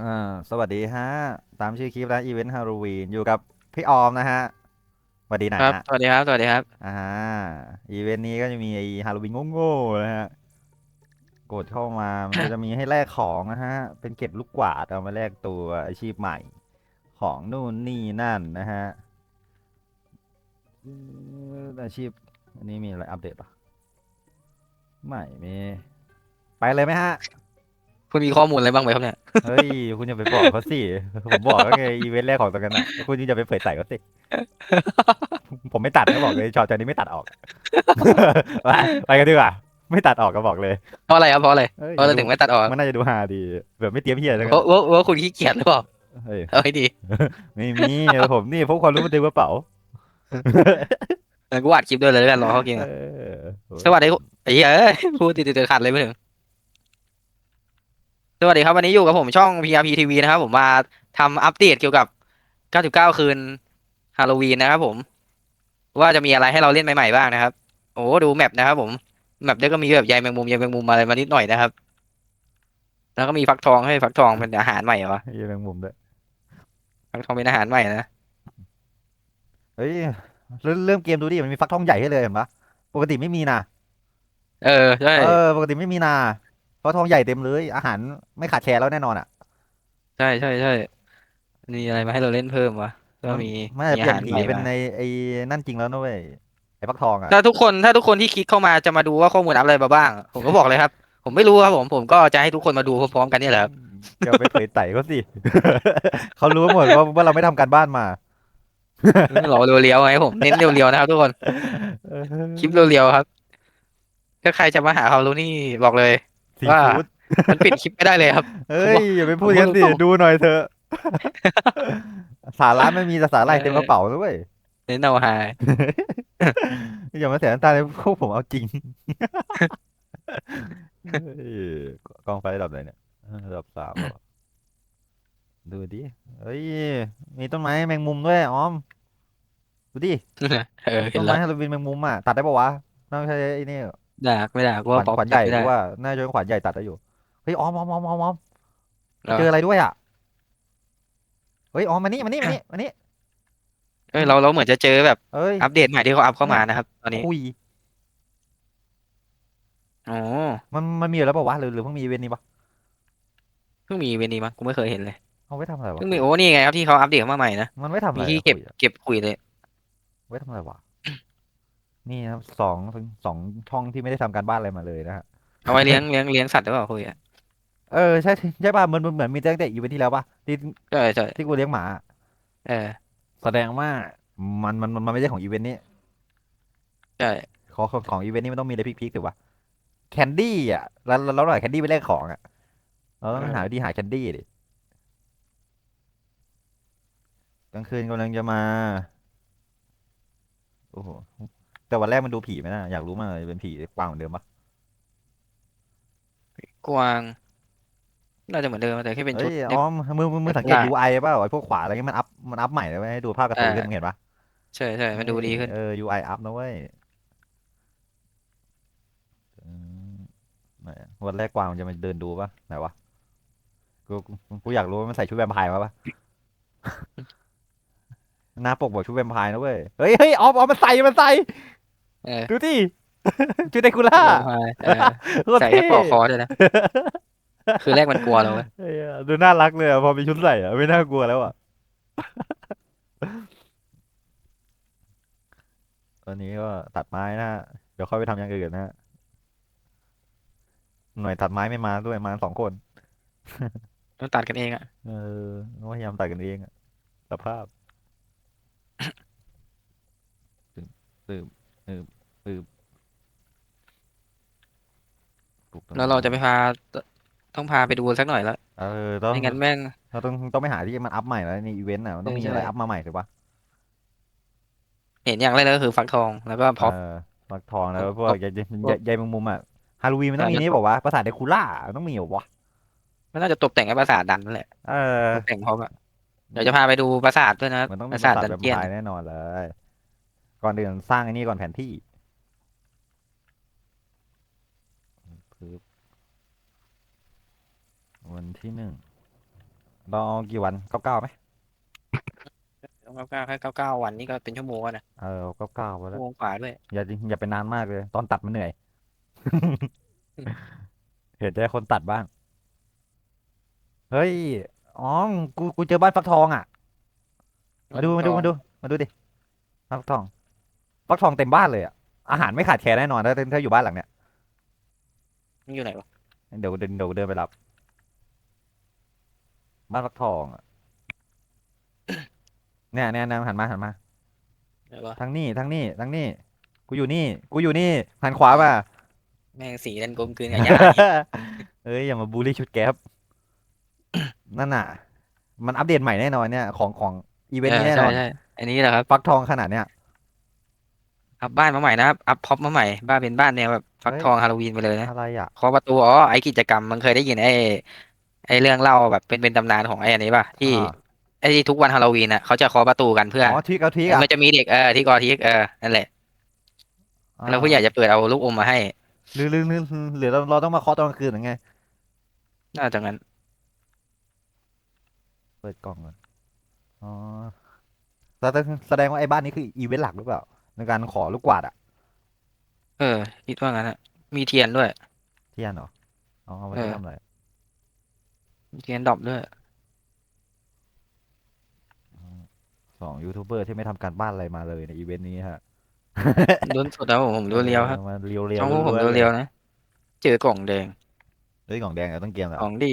อ่าสวัสดีฮะ ตามชื่อคลิปแล้วอีเวนต์ฮาโลวีนอยู่กับพี่ออมนะฮะสวัสดีนะครับ ฮะสวัสดีครับ สวัสดีครับ อ่าอีเวนต์นี้ก็จะมีไอฮาโลวีนโง่ๆนะฮะกดเข้ามามันก็จะมีให้แลกของนะฮะ เป็นเก็บลูกกวาดเอามาแลกตัวอาชีพใหม่ ของนู่นนี่นั่นนะฮะอืมอาชีพอันนี้มีอะไรอัปเดตปะไม่มีไปเลยไหมฮะ คุณมีข้อมูลอะไรบ้างไหมครับเนี่ย เฮ้ย คุณอย่าไปบอกเขาสิ ผมบอกแล้วไงอีเวนต์แรกของตรงนั้นอะคุณอย่าไปเผยใส่เขาสิ ผมไม่ตัดก็บอกเลยชอตอนนี้ไม่ตัดออก ไปไปกันดีกว่า ไม่ตัดออกก็บอกเลย เพราะอะไรครับเพราะอะไรอ้ย เพราะอะไรถึงไม่ตัดออกมันน่าจะดูฮาดี แบบไม่เตรียมเฮียเลยเพราะว่าว่าคุณขี้เกียจหรือเปล่าเฮ้ยเอาให้ดีไม่มีผมนี่พกความรู้มาเต็มกระเป๋าเออกูอัดคลิปด้วยเลยแล้วกันรอเขากินเออะอสวัสดีไอ้เหี้ยเอ้ยพูดติดๆขัดเลยไม่ถึง สวัสดีครับวันนี้อยู่กับผมช่อง PRP TV นะครับผมมาทำอัปเดตเกี่ยวกับ 99 คืนฮาโลวีนนะครับผม ว่าจะมีอะไรให้เราเล่นใหม่ๆบ้างนะครับ โอ้ดูแมปนะครับผมแมปเนี้ยก็มีแบบใยแมงมุมใยแมงมุมอะไรมานิดหน่อยนะครับ แล้วก็มีฟักทองให้ฟักทองเป็นอาหารใหม่เหรอวะเฮียแมงมุมด้วยฟักทองเป็นอาหารใหม่นะเฮ้ยเริ่มเริ่มเกมดูดิมันมีฟักทองใหญ่ให้เลยเห็นปะปกติไม่มีนะเออใช่เออปกติไม่มีนา ฟักทองใหญ่เต็มเลย อาหารไม่ขาดแคลนแล้วแน่นอนอะใช่ใช่ใช่มีอะไรมาให้เราเล่นเพิ่มวะก็มีไม่ได้มีเปลี่อายนหารผีใหม่เป็นมาในไอ้นั่นจริงแล้วนะเว้ยไอ้ฟักทองอะถ้าทุกคนถ้าทุกคนที่คลิกเข้ามาจะมาดูว่าข้อมูลอัพอะไรมาบ้าง ผมก็บอกเลยครับ ผมไม่รู้ครับผมผมก็จะให้ทุกคนมาดูพร้อมๆกันนี่แหละครับเดี๋ยวไปเผยไต่เขาสิ เขารู้หมดว่าว่าเราไม่ทำการบ้านมารอเรียวๆไงผมเน้นเรียวๆนะครับทุกคนคลิปเรียวๆครับถ้าใครจะมาหาเขารู้นี่บอกเลย ซีว่าฟู้ดมันปิดคลิปไม่ได้เลยครับเฮ้ยอย่าไปพูดกันสิผมบอกดูหน่อยเถอะสาระไม่มีแต่สาหร่ายเต็มกระเป๋าด้วยเวยเน้นเอาหายอย่ามาเสียน้ำตาเลยพวกผมเอาจริงเฮ้ยกองไฟระดับไหนเนี่ยระดับสามเหรอดูดิเฮ้ยมีต้นไม้แมงมุมด้วยออมดูดิเออเห็ต้นนแล้ไม้วฮาโลวีนแมงมุมอะตัดได้ปะวะน่าจะใช่ไอ้นี่ ด่าไม่ด่ากูขวัว่าญป๊อปขวัญใหญ่ไม่หได้รือว่าน่าจะเป็นขวัญใหญ่ตัดได้อยู่เฮ้ยออมออมออมออมออมเหรอ เจออะไรด้วยอะเฮ้ยออมมานี่มานี่มานี่มานี่เอ้ยเราเราเหมือนจะเจอแบบเอ้ย อัปเดตใหม่ที่เขาอัพเข้ามานะครับ ตอนนี้คุย อ๋อมันมันมีอยู่แล้วปะวะหรือหรือเพิ่งมีอีเวนต์นี้ปะเพิ่งมีเวนนี้มั้งกูไม่เคยเห็นเลยเอาไว้ทำอะไรวะเพิ่งมีโอ้นี่ไงครับที่เขาอัปเดตมาใหม่นะมันไว้ทำอะมีไรที่อะเก็บคุยอะเก็บคุยเลยไว้ทำอะไรวะ นี่นะครับสองสองช่องที่ไม่ได้ทำการบ้านอะไรมาเลยนะฮะ เอาไว้เลี้ยงเลี้ยงเลี้ยงสัตว์หรือเปล่าคุยอะเออใช่ใช่ป่ะมันมันเหมือนมีตั้งแต่อีเวนต์ที่แล้วป่ะที่ใช่ใช่ที่กูเลี้ยงหมา เออแสดงว่ามันมันมันไม่ใช่ของอีเวนต์นี้ใช่ของของของอีเวนต์นี้มันต้องมีอะไรพีคๆถือว่าแคนดี้อะแล้วแล้วเราหน่อยแคนดี้ไปแลกของอะเราต้องหาวิธีหาแคนดี้ดิกลางคืนกำลังจะมา โอ้โห แต่วันแรกมันดูผีไหมนะอยากรู้มากเลยเป็นผีกวางเหมือนเดิมปะกวาง น่าจะเหมือนเดิมแต่แค่เป็นชุเฮ้ดยเล็กอ๋อมือมือมือสังเกตได้ UI เปล่าไอ้พวกขวาอะไรเงี้ยมันอัพมันอัพใหม่เลยเว้ยให้ดูภาพการ์ตูนเออขึ้นมึงเห็นปะใช่ใช่มันดูดีขึ้น เออ UI อัพนะเว้ยอืมไหนอะวันแรกกวางมันจะมาเดินดูปะไหนวะกูกูกูอยากรู้ว่ามันใส่ชุดแวมไพร์มาปะ หน้าปกบอกชุดแวมไพร์นะเว้ยเฮ้ยเฮ้ยออฟออฟมันใส่มันใส่ เออดูดิชุดเดคูล่าเออโคตรใส่เท่แค่ปลอกคอด้วยนะ คือแรกมันกลัวเราเว้ยเฮ้ยดูน่ารักเลยอะพอมีชุดใส่อะไม่น่ากลัวแล้วอะตอนนี้ก็ตัดไม้นะฮะเดี๋ยวค่อยไปทำอย่างอื่นนะฮะหน่วยตัดไม้ไม่มาด้วยมาสองคน ต้องตัดกันเองอะ เออพยายามตัดกันเองอะสภาพตึบ ตึบตึบตึบปลูกต้นแล้วเราจะไม้ไปพาต้องพาไปดูสักหน่อยแล้วเออต้องไม่งั้นแม่ง เราต้องต้องไปหาที่มันอัพใหม่แล้วในอีเวนต์อะมันต้องมีใช่อะไรใช่ อัพมาใหม่ถูกปะเห็นอย่างแรกเลยก็คือฟักทองแล้วก็พ็อปเออฟักทองแล้วพวกพวกใยใยพวกใยแมงมุมอะฮาโลวีนมันต้องอ่ามีแล้วนี่บอกว่าวะประสาทเดคูล่ามันต้องมีเหรอวะมันน่าจะตกแต่งให้ปราสาทดันนั่นแหละเออตกแต่งพ็อปอะเดี๋ยวจะพาไปดูปราสาทด้วยนะมันต้องปมีราปสาระทสาทดันแบบเจียน พายแน่นอนเลย ก่อนอื่นสร้างไอ้นี่ก่อนแผนที่ปึ๊บวันที่หนึ่งเราเอากี่วันเก้าเก้าไหมต้องเก้าเก้าแค่เก้าเก้าวันนี่ก็เป็นชั่วโมงแล้วนะเออเก้าเก้าไปชั่แล้ววโมงกว่าด้วยอย่าอย่าเป็นนานมากเลย ตอนตัดมันเหนื่อย เห็นใจคนตัดบ้าง เฮ้ยอ๋อกูกูเจอบ้านฟักทองอะ มาดูมาดูมาดู มาดูดิฟักทอง ฟักทองเต็มบ้านเลยอะอาหารไม่ขาดแคลนแน่นอนถ้าถ้าอยู่บ้านหลังเนี้ยมันอยู่ไหนวะเดี๋ยวเดินเดี๋ยวเดินไปรับ บ้านฟักทองอะเนี่ยเนี่ยเนี่ยหันมาหันมา ไหนวะทางนี้ทางนี้ทางนี้กูอยู่นี่ กูอยู่นี่หันขวามา แม่งสีดันกลมกลืนกับยาเอ้ยอย่ามาบูลลี่ชุดแก๊ป นั่นน่ะ มันอัปเดตใหม่แน่นอนเนี่ย ของของอีเวนต์นี้แน่นใช่อนใช่อันนี้แหละครับ ฟักทองขนาดเนี้ย อัพบ้านมาใหม่นะครับ อัพพ็อปมาใหม่ บ้านเป็นบ้านแนวแบบฟักเฮ้ยทองฮาโลวีนไปเลยนะอะไรอะเคาะประตูอ๋อไอกิจกรรมมันเคยได้ยินไอไอเรื่องเล่าแบบเป็นเป็นตำนานของไออันนี้ป่ะที่อ่าไอที่ทุกวันฮาโลวีนอะเขาจะเคาะประตูกันเพื่ออ๋อทริกเอาทริกอะมันจะมีเด็กเออที่กอทิกเออนั่นแหละแล้วผู้ใหญ่จะเปิดเอาลูกอมมาให้หรือหรือหรือหรือเราเราต้องมาเคาะตอนกลางคืนหรือไงน่าจะงั้น เปิดกล่องก่อนอ๋อแสดงแสดงว่าไอ้บ้านนี้คืออีเวนต์หลักหรือเปล่า ในการขอลูกกวาดอะเออคิดว่างั้นอะมีเทียนด้วย เทียนเหรออ๋อเอาไว้เออ ทำอะไรมีเทียนดรอปด้วย สองยูทูบเบอร์ที่ไม่ทำการบ้านอะไรมาเลยในอีเวนต์นี้ฮะล้นสุดแล้วผมผมดูเรียวครับออมาเรียวเรียวช่องพวกผมดูเรียวนะ เจอกล่องแดง เฮ้ยกล่องแดงอะต้องเกมแล้วของดี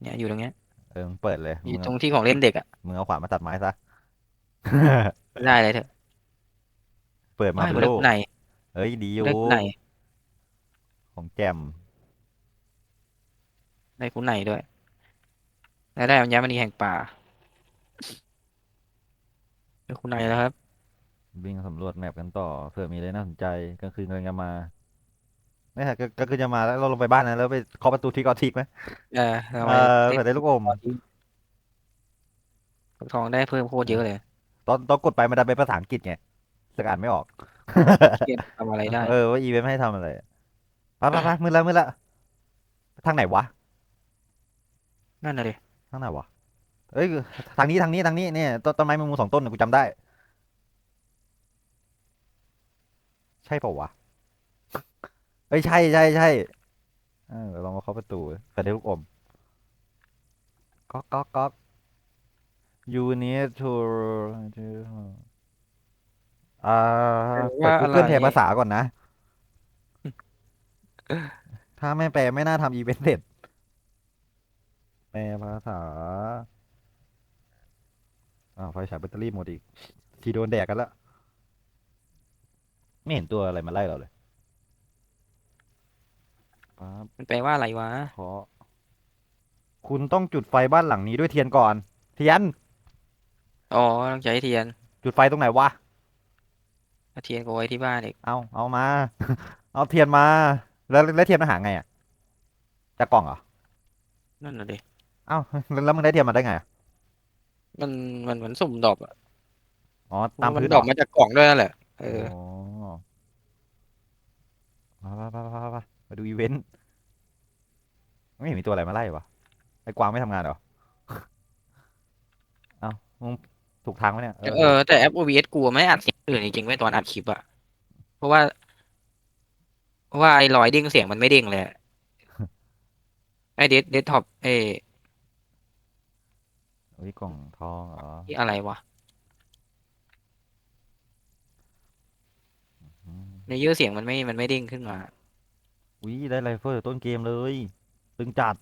เนี่ยอยู่ตรงเนี้ยเออมึงเปิดเลยอมึยู่งตรเอางที่ของเล่นเด็กอะมึงเอาขวานมาตัดไม้ซะ ได้เลยเถอะ เปิดมาไม่เป็นเล็ลูกกในเฮ้ยดีอยู่เล็กในของแจมได้คุณในด้วย และได้อัญมณีแห่งป่าได้คุณในแล้วครับ วิ่งสำรวจแมปกันต่อเผื่อมีอะไรน่าสนใจกลางคืนกำลังจะมาไม่ใช่ก็คือจะมาแล้วเราลงไปบ้านนะแล้วไปเคาะประตูทิกออทิกไหมเออทำเอไมอเด็กเผื่อได้ลูกอมทองได้เพิ่มโคตรเยอะเลย ตอนตอนกดไปมันดันเป็นภาษาอังกฤษไง สกอ่านไม่ออกเทียนทำอะไรได้ เออว่าอีเวนต์ไม่ให้ทำอะไรไปไปไปมือละมือละทางไหนวะนั่นน่ะดิทางไหนวะเอ้ยทางนี้ทางนี้ทางนี้เนี่ยต้นต้นไม้แมงมุมสองต้นน่ะกูจำได้ ใช่เปล่าวะเอ้ยใช่ใช่ใช่เออเดี๋ยวลองมาเคาะประตูแต่ได้ลูกอมก๊อกก๊อกก๊อก you need to อ่าเปิด Google แปลภาษาก่อนนะ ถ้าไม่แปลไม่น่าทำอีเวนต์เสร็จแปลภาษาอ้าวไฟฉายแบตเตอรี่หมดอีก ทีโดนแดกกันแล้วไม่เห็นตัวอะไรมาไล่เราเลยปั๊บมันแปลว่าอะไรวะขอคุณต้องจุดไฟบ้านหลังนี้ด้วยเทียนก่อน เทียน อ๋อต้องใช้เทียน จุดไฟตรงไหนวะ เอาเทียนก็ไว้ที่บ้านอีกเอาเอามา เอาเทียนมา แล้วแล้วเทียนมาหาไงอะจากกล่องเหรอนั่นน่ะดิเอ้าแล้วแล้วมึงได้เทียนมาได้ไงอะมันมันเหมือนสุ่มดรอปอะอ๋อตามมันพื้นดเหรรออปมาจากกล่องด้วยนั่นแหละเอออ๋อมาไปไปไปไปมาดูอีเวนต์ไม่เห็นมีตัวอะไรมาไล่วะไอ้กวางไม่ทำงานเหรอ เอ้ามึง ถูกทางไหมเนี่ยเออแต่แอป OBS กูไม่อัดเสียงอื่นจริงๆไว้ยตอนอัดคลิปอะเพราะว่า เพราะว่าไอ้รอยเด้งเสียงมันไม่เด้งเลยอะไอ้เดสเดสท็อปเอ้เฮ้ยกล่องทองเหรอที่อะไรวะอืมในเยอร์เสียงมันไม่มันไม่เด้งขึ้นมาอุ้ยได้ไรเฟิลต้นเกมเลย ตึงจัด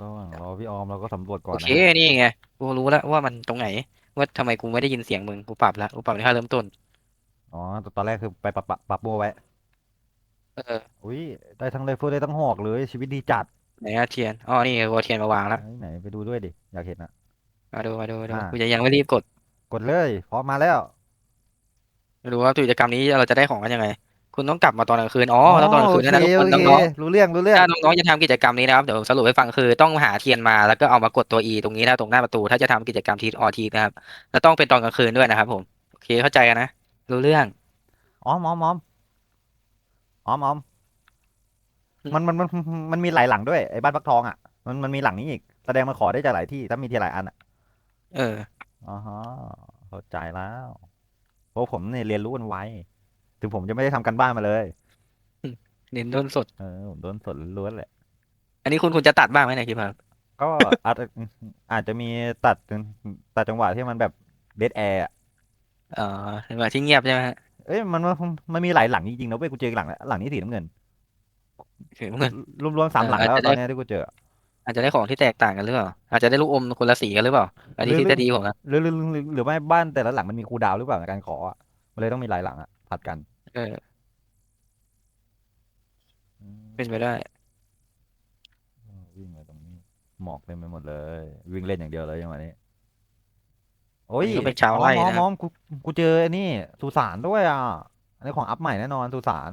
ระหว่างรอพี่ออมเราก็สำรวจก่อโอนนะเคนี่ไงกูรู้แล้วว่ามันตรงไหน ว่าทำไมกูไม่ได้ยินเสียงมึงกูปรับแล้วกูปรับในค่าเริ่มต้น อ๋อตตอนแรกคือไปปรับปรับปรับโมวไว้ เอออุ้ยได้ทั้งไรเฟิลได้ทั้งหอกเลยชีวิตดีจัดไหนอะเทียนอ๋อนี่กูเอาเทียนมาวางแล้วไหนไหนไปดูด้วยดิ อยากเห็นอะมาดูมาดูมาดูอ่ากูจะยังไม่รีบกดกดเลยพร้อมมาแล้ว ไม่รู้ว่ากิจกรรมนี้เราจะได้ของกันยังไง คุณต้องกลับมาตอนกลางคืน อ๋อแล้วตอนกลางคืนโอนั่นเคนะทุกคนโอเคน้องรู้เรื่องรู้เรื่องๆถ้าน้องๆจะทำกิจกรรมนี้นะครับ เดี๋ยวสรุปให้ฟังคือต้องหาเทียนมาแล้วก็เอามากดตัว E ตรงนี้นะตรงหน้าประตู ถ้าจะทำกิจกรรมทีออทีนะครับ แล้วต้องเป็นตอนกลางคืนด้วยนะครับ ผม โอเคเข้าใจกันนะ รู้เรื่อง อ๋อมอมอมอ๋อมอมอืม มันมันมันมันมีหลายหลังด้วยไอ้บ้านฟักทองอะมันมันมีหลังนี้อีกแสดงมาขอได้จากหลายที่ถ้ามีทีหลายอันอะเออ อ๋อฮะเข้าใจแล้วเพราะผมเนี่ยเรียนรู้มันไว ถึงผมจะไม่ได้ทำกันบ้านมาเลย เน้นต้นสด เออผมโดนสดล้วนๆแหละ อันนี้คุณคุณจะตัดบ้างไหมเนี่ยคลิปครับก็อาจจะอาจจะมีตัดตัดจังหวะที่มันแบบเดดแอร์เออจังหวะที่เงียบใช่ไหมฮะเอ้ยมันมันมันมีหลายหลังจริงๆนะเว้ยกูเจอหลังแล้วหลังนี้สีน้ำเงินถึงเงิน รวมๆสามหลังแล้วอาจจะตได้อนเนี้ยที่กูเจอ อาจจะได้ของที่แตกต่างกันหรือเปล่า อาจจะได้ลูกอมคนละสีกันหรือเปล่า อันนี้หรือทฤษฎีผมนะหรือหรือหรือหรือไม่บ้านแต่ละหลังมันมีคูลดาวน์หรือเปล่าในการขออะมันเลยต้องมีหลายหลังอะผัดกัน เออเป็นไปได้ วิ่งไปตรงนี้ หมอกเต็มไปหมดเลย วิ่งเล่นอย่างเดียวเลยจังหวะนี้ โอ้ยอันนี้ก็เป็นชาวไร่มอมนะมอมกูกูเจอไอ้นี่สุสานด้วยอะ อันนี้ของอัพใหม่แน่นอนสุสาน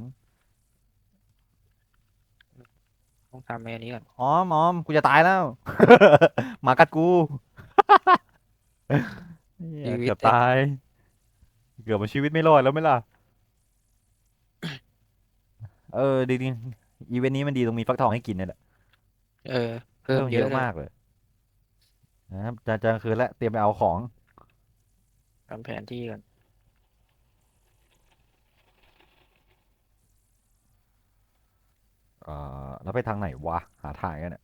ต้องทำไอ้อันนี้ก่อนอ๋อมอมกูจะตายแล้ว หมากัดกู เหี้ยเกือบตาย เกือบมาชีวิตไม่รอดแล้วไหม่ล่ะ เออดีดีอีเวนต์นี้มันดีตรงมีฟักทองให้กินเนี่ยแหละเออ เพิ่มเยเยอะอะนะมากเลยนะครับจะจะคืนแล้วเตรียมไปเอาของทำแผนที่ก่อนเอ่อแล้วไปทางไหนวะ หาทางกันเนี่ย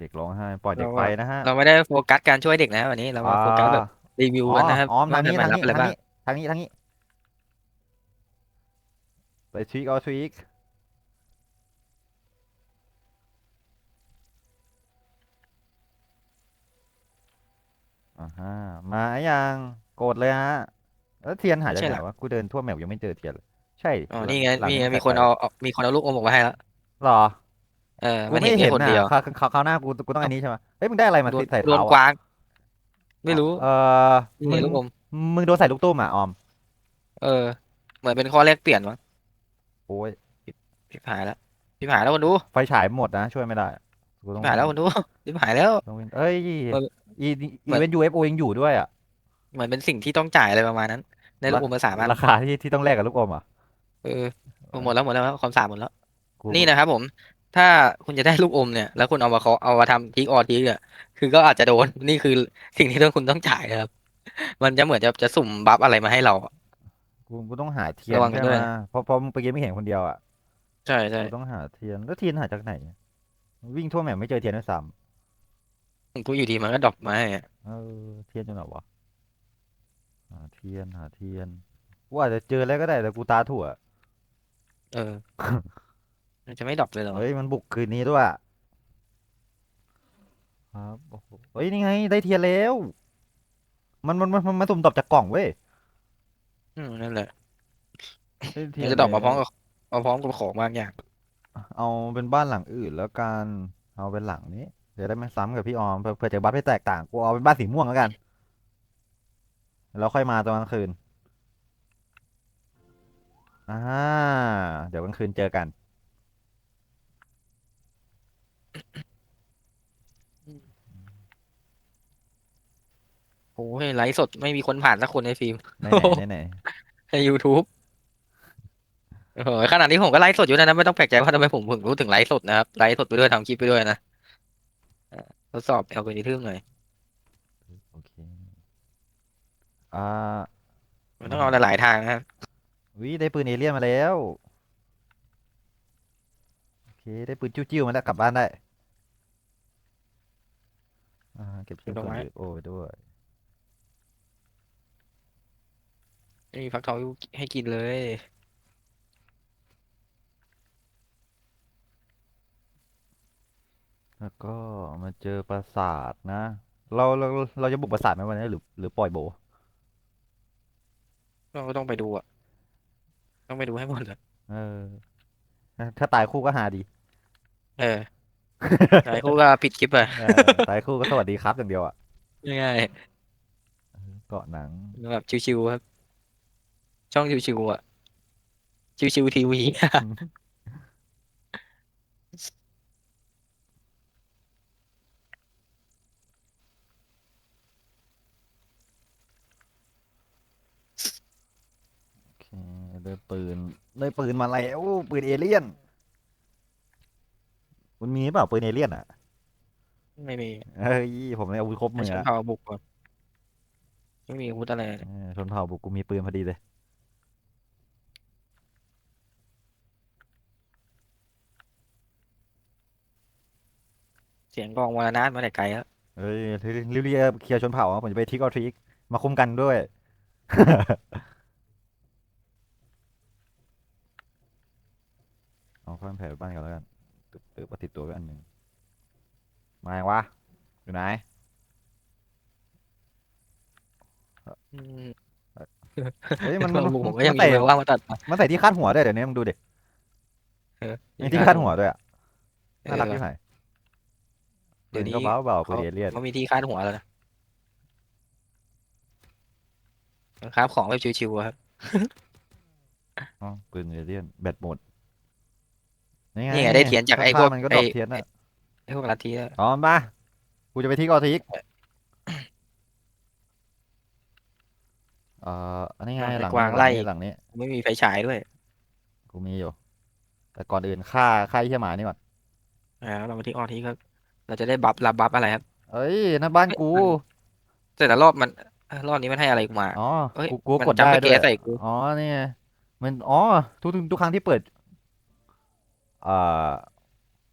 เด็กร้องไห้ปล่อยเด็กไปนะฮะเราไม่ได้โฟกัสการช่วยเด็กนะวันนี้เรามาโฟกัสแบบรีวิวอ๋อกันนะครับอ๋อทางนี้ว่ทางได้นี้อะไรทางบ้างนี้ทางนี้ ทางนี้ทางนี้ไปทวิกเอาทวิกอ่าฮะมาอย่างโกรธเลยฮะ แล้วเทียนหายจากไหนวะกูเดินทั่วแมปยังไม่เจอเทียนเลยใช่อ๋อนี่ไงหลัมีตั้งมีแต่คนไปเอาเอามีคนเอาลูกอมออกมาให้แล้วหรอ เออกูมันไม่เห็นเห็แค่นคนนะเดียวคราวคราวคราวหน้ากูกูต้องอันนี้ใช่ไหมเฮ้ยมึงได้อะไรมาโดนติดใส่โดนเท้ากวาอะงไม่รู้ เออนี่มึไงงลูกอมมึงโดนใส่ลูกตุ้มอะออม เออ เหมือนเป็นข้อแลกเปลี่ยนมั้ง โอ้ยพี่หายแล้วพี่หายแล้วคนดูไฟฉายหมดนะช่วยไม่ได้กูต้องพี่หายแล้วคนดูพี่หายแล้ว ต้องวิ่งเอ้ยเอออีเหมือีอนเวนต์ยูเอฟโอยังอยู่ด้วยอะเหมือนเป็นสิ่งที่ต้องจ่ายอะไรประมาณนั้นได้ลูกอมมาสามอันราคาที่ที่ต้องแลกกับลูกอมอะเออหมดแล้วหมดแล้วความสามหมดแล้ว กูนี่นะครับผม ถ้าคุณจะได้ลูกอมเนี่ย แล้วคุณเอามาเคาะเอามาทำทิกออทิกอะคือก็อาจจะโดน นี่คือสิ่งที่ต้องคุณต้องจ่ายนะครับ มันจะเหมือนจะจะสุ่มบัฟอะไรมาให้เราอะ กูกูต้องหาเทียนระวังกันใช่ด้ไหวมยเพราะเพราะมึงไปเกมไม่เห็นคนเดียวอะใช่ใช่กูต้องหาเทียนแล้วเทียนหาจากไหน วิ่งทั่วแมปไม่เจอเทียนด้วยซ้กูอยู่ดีมันก็ดรอปมาให้อะำเออเทียนอยู่ไหนวะหาเทียนหาเทียนกูอาจจะเจอแล้วก็ได้แต่กูตาถั่วเออ มันจะไม่ดรอปเลยเหรอเฮ้ยมันบุกคืนนี้ด้วยอะครับโอ้โหเฮ้ยนี่ไงได้เทียนแล้ว มันมันมันมันมาสุ่มตอบจากกล่องเว้ย อืมนั่นแหละได้เทีมันยนจะดรอปมาพร้อมแล้วกับมาพร้อมกับของบางอย่าง เอาเป็นบ้านหลังอื่นแล้วกันเอาเป็นหลังนี้ เดี๋ยวได้ไม่ซ้ำกับพี่ออมเผื่อเผื่อจะบัฟให้แตกต่างกูเอาเป็นบ้านสีม่วงแล้วกัน แล้วค่อยมาตอนกลางคืนอ่าเดี๋ยวกลางคืนเจอกัน โอ้ยไลฟ์สดไม่มีคนผ่านสักคนในฟิล์ม ไหนโอ้โหไหนไหน ใน YouTube โอ้โหขนาดนี้ผมก็ไลฟ์สดอยู่นะนะไม่ต้องแปลกใจว่าทำไมผมถึงรู้ถึงไลฟ์สดนะครับไลฟ์สดไปด้วยทำคลิปไปด้วยนะเอ่อทดสอบเอาไปทึ่มหน่อยโอเค อ่ามันต้องเอาหลายๆทางนะครับวิได้ปืนเอเลี่ยนมาแล้ว โอเค ได้ปืนจิ้วๆมาแล้วกลับบ้านได้ อ่า เก็บชิ้นส่วนโอ้ยด้วย ไม่มีฟักทองให้กินเลย แล้วก็มาเจอปราสาทนะ เราเราเราจะบุกปราสาทไหมวันนี้หรือหรือปล่อยโบ เราก็ต้องไปดูอะ ต้องไปดูให้หมดเลยเออ ถ้าตายคู่ก็หาดี เออไอ้คู่ก็ปิดคลิปไปเออตายคู่ก็สวัสดีครับอย่างเดียวอะง่ายเกาะหนัง ๆแบบชิวๆครับ ช่องชิวๆอะ ชิวๆทีวี โอเคได้ปืนได้ปืนมาแล้วปืนเอเลี่ยนคุณมีเปล่าปืนเอเลี่ยนอะไม่มีเฮ้ยผมเลยอาวุธครบให้มือชนแล้วเผ่าบุกก่อน ไม่มีอาวุธอะไรเลยเออชนเผ่าบุกกูมีปืนพอดีเลย เสียงกองวานาทมาแต่ไกลแล้วเฮ้ยรีบๆเคลียร์ชนเผ่าอะผมจะไปทิกเอาทริกมาคุมกันด้วย เอาข้ามแผลไปบ้านก่อนแล้วกันตึ๊บตึ๊บมาติดตัวไว้อันหนึ่งมายังวะอยู่ไหนอืมเฮ้ยมันมันนบุกมันก็ยังใส่เวลว่างมาตัดมามันใส่ที่คาดหัวด้วยเดี๋ยวนี้มึงดูดิเออมีที่คาดหัวด้วยอะน่ารักที่ไหน เดี๋ยวนี้ก็เบาเบาๆปืนเอเลี่ยนเขามีที่คาดหัวแล้วนะครับของแบบชิวๆอะครับอ๋อปืนเอเลี่ยนแบตหมดนี่ไงนี่ไงได้เทียนจากไอ้พวกข้งๆมันก็ดรอปไอ้เทียนอะไอ้พวกลัทธิอะอ๋อมากูจะไปที่กอทิกเอ่ออันนี้ไงหลังนี้หลังนี้หลังนี้ ไม่มีไฟฉายด้วย กูมีอยู่ แต่ก่อนอื่นฆ่าฆ่าไอ้เหี้ยหมานี่ก่อนอ่าเรามาที่ออทีครับ เราจะได้บัฟรับบัฟอะไรครับ เอ้ยนั่นบ้านกู แต่ละรอบมันเอ้ยรอบนี้มันให้อะไรกูมา อ๋อ เอ้ย กูกูมันกดจำได้ไม่ด้วเกยใส่กู อ๋อนี่ไงมัน อ๋อทุกทุกทุกครั้งที่เปิด เอ่อ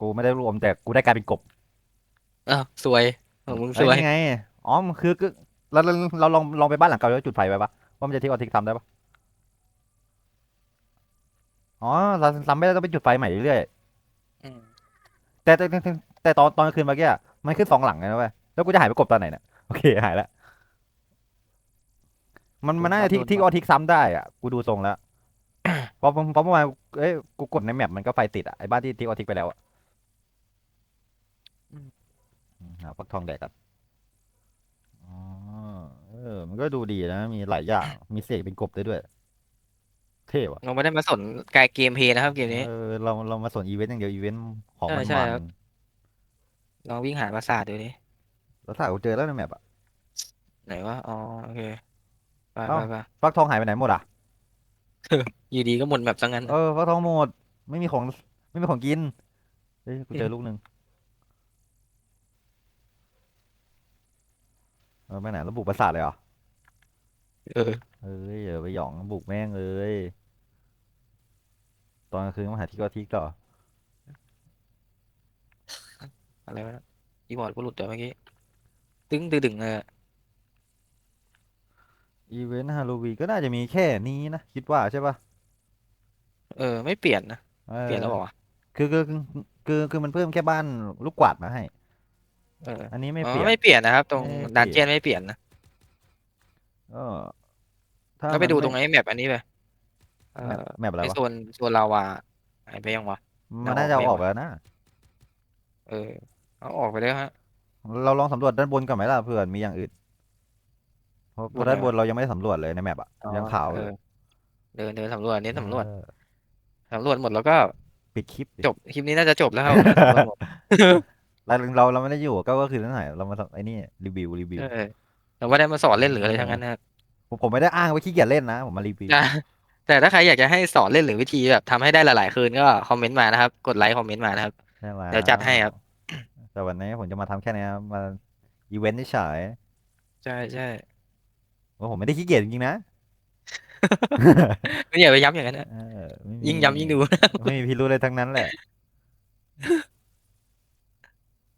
กูไม่ได้รวมแต่กูได้กลายเป็นกบเอ้าสวยของมึงสเอ้ยวยนี่ไง อ๋อ มันคือคือเราเราเราลองลองไปบ้านหลังเก่าแล้วจุดไฟไปปะว่ามันจะที่ออทิกทำได้ปะอ๋อเราทำไม่ได้ต้องไปจุดไฟใหม่เรื่อยๆอืมแต่แต่ แต่แต่ตอนตอนกลางคืนเมื่อกี้อะมันขึ้นสองหลังไงนะเว้ยแล้วกูจะหายไปกบตอนไหนเนี่ยโอเคหายแล้วมันมันน่าจะทิกทิกออทิกซ้ำได้อะกูดูทรงแล้วเพราะเพราะเมื่อวานเอ้ยกูกดในแมปมันก็ไฟติดอะไอ้บ้านที่ทิกออทิกไปแล้วอะอืมหาฟักทองแดกกันอ๋อเออ มันก็ดูดีนะ มีหลายอย่าง มีเสกเป็นกบได้ด้วย เท่ว่ะเราไม่ได้มาสนกายเกมเพลย์นะครับเกมนี้ เออเราเรามาสนอีเวนต์อย่างเดียวอีเวนต์ของมันใช่มันครับ ลองวิ่งหาปราสาทดูดิแล้วถ้ากูเจอแล้วในแมปอะไหนวะอ๋อโอเคไปเอ้าไปไปฟักทองหายไปไหนหมดอะ อยู่ดีก็หมุนแบบซะงั้นเออฟักทองหมด ไม่มีของไม่มีของกินเฮ้ยกูเจอลูกหนึ่งเออไปไหนแล้วบุกปราสาทเลยเหรอเออเอ้ยอย่าไปหยองบุกแม่งเลย ตอนกลางคืนมาหาที่ก็ทิกต่อ อะไรวะอีบอร์ดกูหลุดเดี๋ยวเมื่อกี้ตึ้งตึ้งตึ้งเลยอะอีเวนต์ฮาโลวีนก็น่าจะมีแค่นี้นะ คิดว่าใช่ป่ะเออ ไม่เปลี่ยนนะ ออเปลี่ยนแล้วเหรอวะคือคือคือคือคือมันเพิ่มแค่บ้านลูกกวาดมาให้ เอออันนี้ไม่อ๋เปลี่ยอนไม่เปลี่ยนนะครับ ตรงไม่เปลี่ยนดันเจียนไม่เปลี่ยนนะเออถ้าก็ไปดูมันตรงไอ้แมปอันนี้ไปเอแมปอแมปอะไรไอวะโซนโซนลาวาหายไปยังวะมันน่าจะเอาไม่ออออกกแล้วนะ เออ เอาออกไปเลยฮะ เราลองสำรวจด้านบนก่อนไหมล่ะเผื่อมีอย่างอื่นเพราะบนไหนด้านบนวะเรายังไม่ได้สำรวจเลยในแมปอะอ๋อยังขาวเอเลยอเดินเดินสำรวจเน้นสำรวจเออสำรวจหมดแล้วก็ปิดคลิปดิจบคลิปนี้น่าจะจบแล้วครับสำรวจหมดเราเราเราไม่ได้อยู่ก็ก็คือนั่นแหละเรามาทำไอ้นี่รีวิวรีวิว เออเราไม่ได้มาสอนเล่นหรืออะไรทั้งนั้นนะครับผมผมไม่ได้อ้างว่าขี้เกียจเล่นนะ ผมมารีวิวนะแต่ถ้าใครอยากจะให้สอนเล่นหรือวิธีแบบทำให้ได้หลาย ๆ คืนก็คอมเมนต์มานะครับ กดไลค์คอมเมนต์มานะครับ ใช่ไหมเดี๋ยวจัดให้ครับ แต่วันนี้ผมจะมาทำแค่นี้ครับมาอีเวนต์เฉยใช่ใช่ๆว่าผมไม่ได้ขี้เกียจจริงๆนะ ไม่อย่าไปย้ำอย่างนั้นนะเออไม่มียิ่งย้ำยิ่งดู ไม่มีพิรุธเลยทั้งนั้นแหละ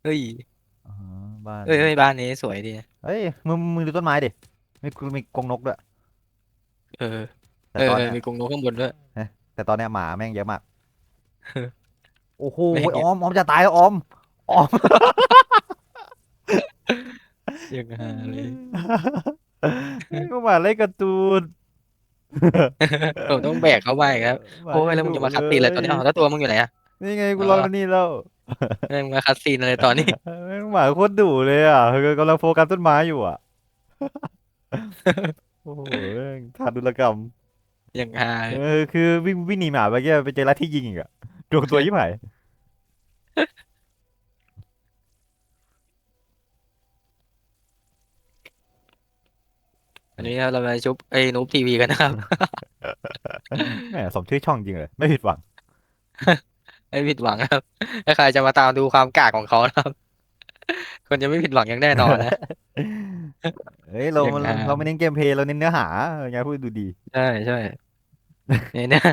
เฮ้ยอ๋อบ้านเอ้ยเอ้ยบ้านนี้สวยดีเฮ้ยมึงมึงดูต้นไม้ดิมีมีกรงนกด้วยเออแต่เออตอนเออเนี้ยมีกรงนกข้างบนด้วย แต่ตอนเนี้ยหมาแม่งเยอะมาก โอ้โหไม่เห็น ออมออมจะตายแล้วออมออม ยังไงเลยก็มาเล่นการ์ตูนผมต้องแบกเขาไปครับโอ้ยแล้วมึงจะมาคัดซีนอะไรตอนนี้อ๋อแล้วตัวมึงอยู่ไหนอะนี่ไงกูอ๋อรออยู่นี่แล้วเอ้ยมึงมาคัดซีนอะไรตอนนี้ แม่งหมาโคตรดุเลยอะคือกำลังโฟกัสต้นไม้อยู่อะ โอ้โหแม่งทารุณกรรม ยังไงเออคือวิ่งวิ่งหนีหมาไปเกี้ยไปเจอรัดที่ยิงอีกอะดวงตัวยิ่งหาย อันนี้เรามาชุบไอ้นูบทีวีกันนะครับ แหมสมชื่อช่องจริงเลย ไม่ผิดหวัง ไม่ผิดหวังครับถ้าใครจะมาตามดูความกากของเขานะครับ คนจะไม่ผิดหวังอย่างแน่นอนนะ เฮ้ยเราอย่างนั้น เราไม่เน้นเกมเพลย์เราเน้นเนื้อหาไงพูดดูดี ใช่ใช่เนี่ยเนี่ย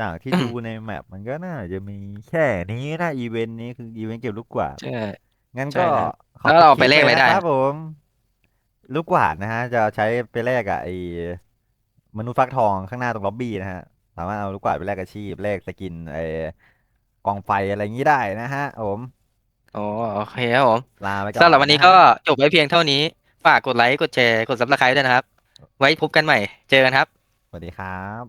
จากที่ ดูในแมปมันก็น่าจะมีแค่นี้นะอีเวนต์นี้คืออีเวนต์เก็บลูกกวาดใช่ งั้นใช่ก็ครับขอแล้วเราปิดไปแลกคอะไรได้นะครับผม ลูกกวาดนะฮะ จะใช้ไปแลกกับไอ้มนุษย์ฟักทองข้างหน้าตรงล็อบบี้นะฮะ สามารถเอาลูกกวาดไปแลกอาชีพแลกสกินไอ้กองไฟอะไรอย่างนี้ได้นะฮะผมโอ้โอเคครับผมลาไปก่อนสำหรับวันนี้ะฮะ ก็จบไว้เพียงเท่านี้ ฝากกดไลค์ กดแชร์ กดซับสไครต์ด้วยนะครับ ไว้พบกันใหม่ เจอกันครับ สวัสดีครับ